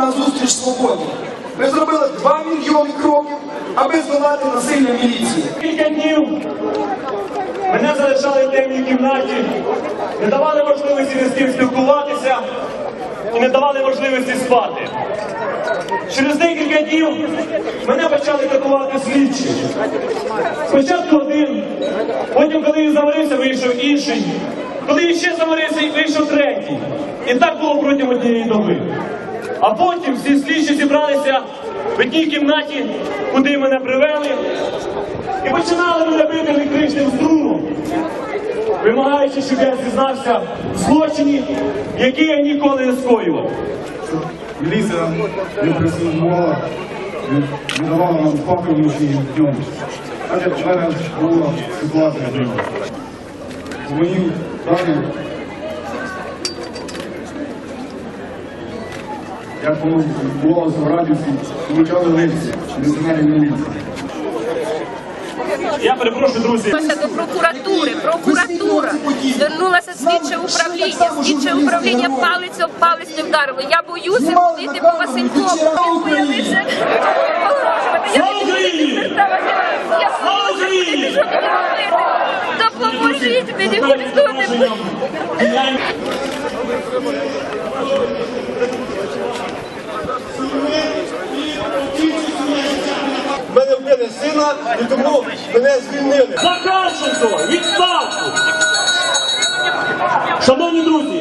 на зустріч свободі. Ми зробили 2 мільйони кроків, аби здолати насилля міліції. Кілька днів мене залишали в темній кімнаті, не давали можливості ні з ким спілкуватися і не давали можливості спати. Через декілька днів мене почали катувати слідчі. Спочатку один, потім, коли він заморився, вийшов інший. Коли ще заморився, вийшов третій. І так було протягом однієї доби. А потім всі слідчі зібралися в одній кімнаті, куди мене привели, і починали мене бити електричним струмом, вимагаючи, щоб я зізнався в злочині, який я ніколи не скоював. Міліція не присутствувала, не, давала нам спокійніші днем. Так як в мене була ситуація дивна. Даним, як відбувалося в радіусі, получали лекції національної міліції. Я перепрошую, друзі. Звернулася до прокуратури. Прокуратура звернулася слідче управління. Слідче управління палець об палець не вдарило. Я боюся ходити по Василькову. Він боявся погрожувати. Я Слава Україні! Я Слава боюся Україні! ходити. Що мені робити? Допоможіть мені, не буде. В мене сина, і тому мене звільнили. Захарченко, відставку! Шановні друзі,